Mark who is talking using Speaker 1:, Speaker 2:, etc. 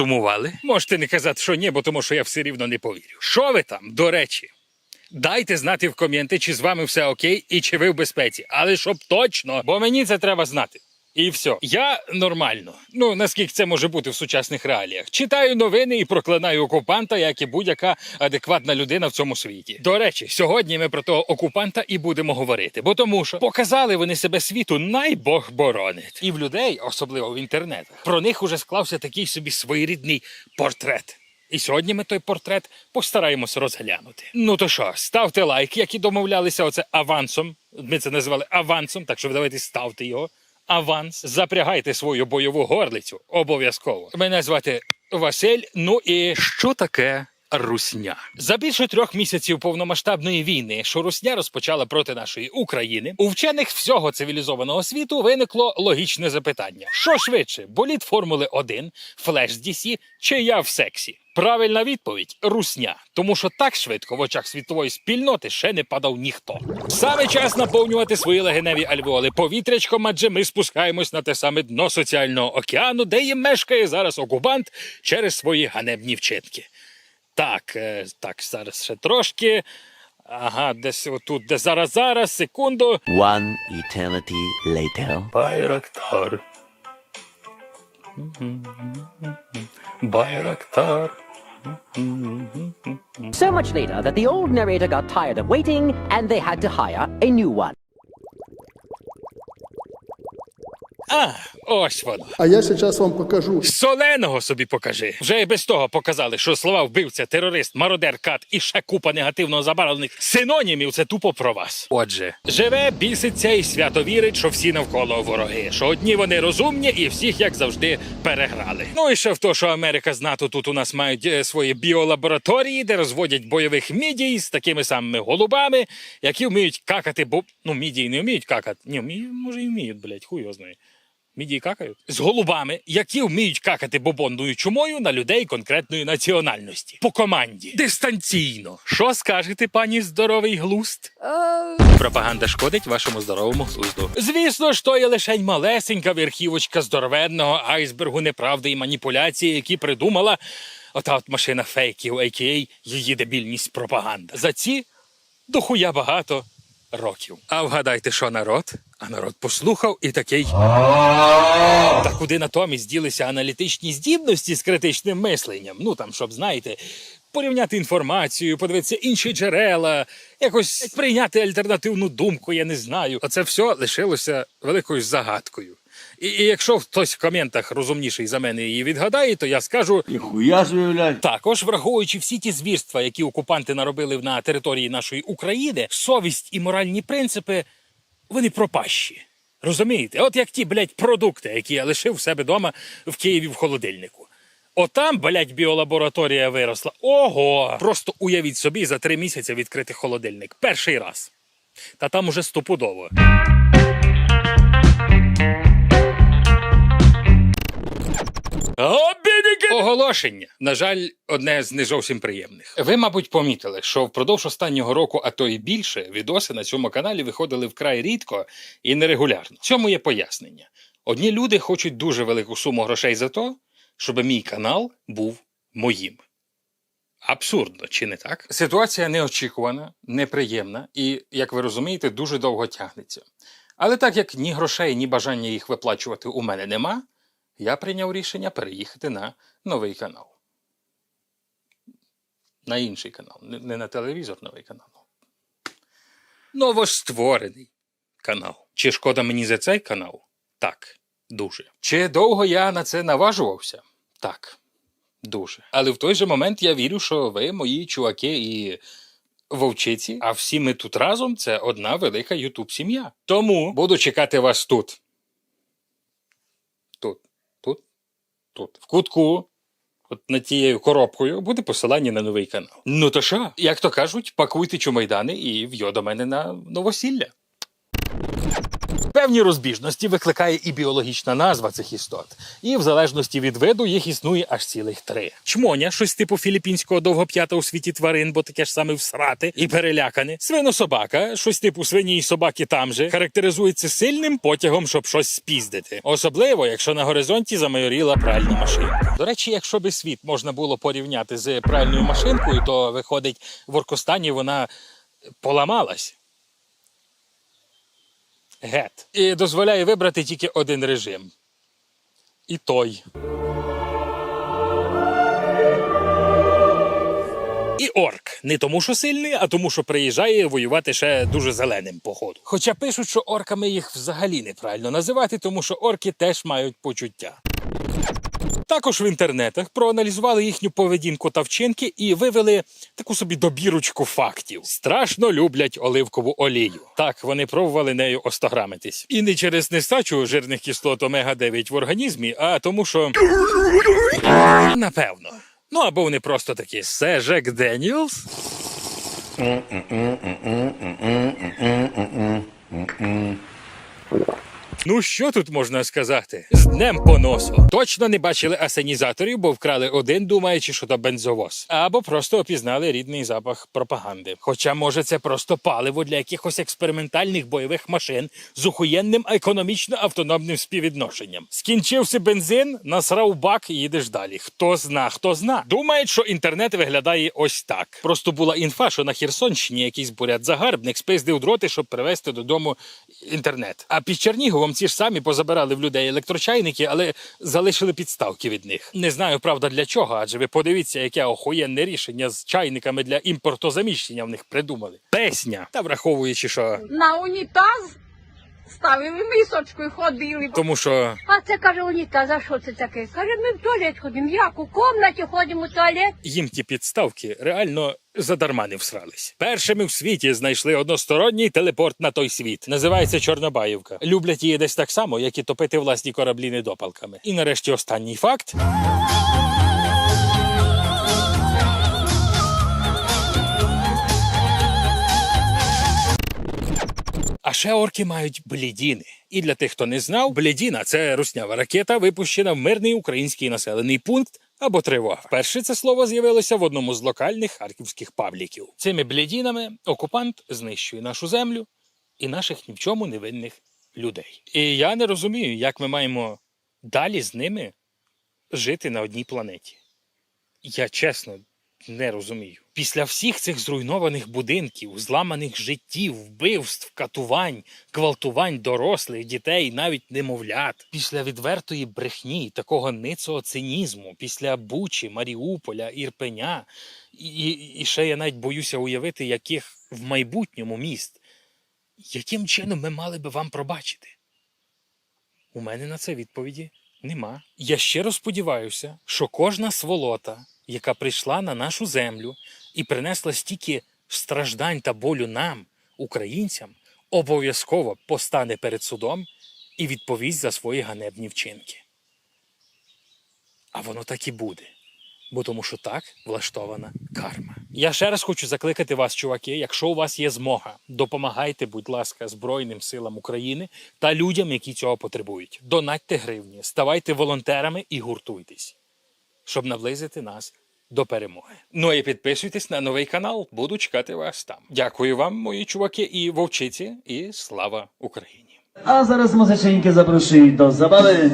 Speaker 1: Сумували? Можете не казати, що ні, бо тому що я все рівно не повірю. Що ви там, до речі? Дайте знати в коменти, чи з вами все окей і чи ви в безпеці. Але щоб точно, бо мені це треба знати. І все. Я нормально. Ну наскільки це може бути в сучасних реаліях. Читаю новини і проклинаю окупанта, як і будь-яка адекватна людина в цьому світі. До речі, сьогодні ми про того окупанта і будемо говорити, бо тому що показали вони себе світу, най Бог боронить. І в людей, особливо в інтернетах, про них уже склався такий собі своєрідний портрет. І сьогодні ми той портрет постараємось розглянути. Ну то що, ставте лайк, як і домовлялися, оце авансом. Ми це називали авансом, так що ви давайте ставте його. Аванс. Запрягайте свою бойову горлицю. Обов'язково. Мене звати Василь. Ну і що таке? Русня за більше трьох місяців повномасштабної війни, що Русня розпочала проти нашої України, у вчених всього цивілізованого світу виникло логічне запитання: що швидше, боліт Формули 1, флеш DC чи я в сексі? Правильна відповідь Русня, тому що так швидко в очах світової спільноти ще не падав ніхто. Саме час наповнювати свої легеневі альвеоли повітрячком, адже ми спускаємось на те саме дно соціального океану, де і мешкає зараз окупант через свої ганебні вчинки. Так, е, так, зараз ще трошки. Ага, десь отут, де зараз, зараз, секунду.
Speaker 2: One eternity later.
Speaker 1: Байрактар. Байрактар.
Speaker 3: So much later that the old narrator got tired of waiting and they had to hire a new one.
Speaker 1: А, ось воно.
Speaker 4: А я сейчас вам покажу.
Speaker 1: Соленого собі покажи. Вже і без того показали, що слова вбивця, терорист, мародер, кат і ще купа негативно забарвлених синонімів це тупо про вас. Отже, живе, біситься і свято вірить, що всі навколо вороги, що одні вони розумні і всіх, як завжди, переграли. Ну і ще в то, що Америка з НАТО тут у нас мають е, свої біолабораторії, де розводять бойових мідій з такими самими голубами, які вміють какати, бо ну мідії не вміють какати. Ні, вміють, може і вміють, блядь, хуй його знає. Мідії какають з голубами, які вміють какати бобонною чумою на людей конкретної національності по команді дистанційно. Що скажете, пані здоровий глуст? Пропаганда шкодить вашому здоровому глузду. Звісно ж, то є лише малесенька верхівочка здоровенного айсбергу неправди і маніпуляції, які придумала ота от машина фейків, а.к.а. її дебільність пропаганда. За ці дохуя багато років. А вгадайте, що народ? А народ послухав і такий. Та куди натомість ділися аналітичні здібності з критичним мисленням? Ну там, щоб знаєте, порівняти інформацію, подивитися інші джерела, якось прийняти альтернативну думку, я не знаю. А це все лишилося великою загадкою. І, і якщо хтось в коментах розумніший за мене її відгадає, то я скажу.
Speaker 2: Ніхуя блядь.
Speaker 1: Також враховуючи всі ті звірства, які окупанти наробили на території нашої України, совість і моральні принципи вони пропащі. Розумієте? От як ті, блядь, продукти, які я лишив в себе вдома в Києві в холодильнику. Отам, блядь, біолабораторія виросла. Ого! Просто уявіть собі за три місяці відкрити холодильник. Перший раз. Та там уже стопудово. Оголошення. На жаль, одне з не зовсім приємних. Ви, мабуть, помітили, що впродовж останнього року, а то і більше, відоси на цьому каналі виходили вкрай рідко і нерегулярно. Цьому є пояснення. Одні люди хочуть дуже велику суму грошей за то, щоб мій канал був моїм. Абсурдно, чи не так? Ситуація неочікувана, неприємна і, як ви розумієте, дуже довго тягнеться. Але так як ні грошей, ні бажання їх виплачувати у мене нема, я прийняв рішення переїхати на новий канал. На інший канал, не на телевізор новий канал. Новостворений канал. Чи шкода мені за цей канал? Так, дуже. Чи довго я на це наважувався? Так, дуже. Але в той же момент я вірю, що ви, мої чуваки і вовчиці, а всі ми тут разом це одна велика ютуб сім'я. Тому буду чекати вас. Тут, тут, тут. В кутку. От над тією коробкою буде посилання на новий канал. Ну то що, як то кажуть, пакуйте чумайдани і в'йо до мене на новосілля. Певні розбіжності викликає і біологічна назва цих істот. І в залежності від виду їх існує аж цілих три. Чмоня, щось типу філіппінського довгоп'ята у світі тварин, бо таке ж саме всрати і перелякане. Свинособака, щось типу свині і собаки там же, характеризується сильним потягом, щоб щось спіздити. Особливо, якщо на горизонті замайоріла пральна машинка. До речі, якщо би світ можна було порівняти з пральною машинкою, то виходить в Оркостані вона поламалась. Гет. І дозволяє вибрати тільки один режим. І той. І орк. Не тому, що сильний, а тому, що приїжджає воювати ще дуже зеленим походу. Хоча пишуть, що орками їх взагалі неправильно називати, тому що орки теж мають почуття. Також в інтернетах проаналізували їхню поведінку та вчинки і вивели таку собі добірочку фактів. Страшно люблять оливкову олію. Так, вони пробували нею остаграмитись. І не через нестачу жирних кислот омега 9 в організмі, а тому, що напевно. Ну або вони просто такі Це Жек Деніелс. Ну що тут можна сказати? З днем поносу. Точно не бачили асенізаторів, бо вкрали один, думаючи, що то бензовоз. Або просто опізнали рідний запах пропаганди. Хоча, може, це просто паливо для якихось експериментальних бойових машин з ухуєнним економічно автономним співвідношенням. Скінчився бензин, насрав бак і їдеш далі. Хто зна, хто зна. Думають, що інтернет виглядає ось так. Просто була інфа, що на Херсонщині якийсь бурят загарбник спиздив дроти, щоб привезти додому інтернет. А під Черніговом ці ж самі позабирали в людей електрочайники, але залишили підставки від них. Не знаю, правда, для чого, адже ви подивіться, яке охуєнне рішення з чайниками для імпортозаміщення в них придумали. Песня. Та враховуючи, що
Speaker 4: на унітаз мисочку і ходили.
Speaker 1: тому що
Speaker 4: А це каже унітаз, а що це таке? Каже, ми в туалет ходимо. Як у комнаті ходимо в туалет?
Speaker 1: їм ті підставки реально задарма не всрались. Першими в світі знайшли односторонній телепорт на той світ. Називається Чорнобаївка. Люблять її десь так само, як і топити власні кораблі недопалками. І нарешті останній факт. Ще орки мають блідіни. І для тих, хто не знав, блідіна це руснява ракета, випущена в мирний український населений пункт або тривога. Вперше це слово з'явилося в одному з локальних харківських пабліків. Цими блідінами окупант знищує нашу землю і наших ні в чому невинних людей. І я не розумію, як ми маємо далі з ними жити на одній планеті. Я чесно не розумію. Після всіх цих зруйнованих будинків, зламаних життів, вбивств, катувань, гвалтувань дорослих, дітей, навіть немовлят, після відвертої брехні, такого ницого цинізму, після Бучі, Маріуполя, Ірпеня, і, і ще я навіть боюся уявити, яких в майбутньому міст, яким чином ми мали би вам пробачити? У мене на це відповіді нема. Я щиро сподіваюся, що кожна сволота, яка прийшла на нашу землю і принесла стільки страждань та болю нам, українцям, обов'язково постане перед судом і відповість за свої ганебні вчинки. А воно так і буде. Бо тому що так влаштована карма. Я ще раз хочу закликати вас, чуваки, якщо у вас є змога, допомагайте, будь ласка, Збройним силам України та людям, які цього потребують. Донатьте гривні, ставайте волонтерами і гуртуйтесь, щоб наблизити нас до перемоги. Ну і підписуйтесь на новий канал, буду чекати вас там. Дякую вам, мої чуваки, і вовчиці, і слава Україні!
Speaker 5: А зараз музиченьки запрошую до zabawy.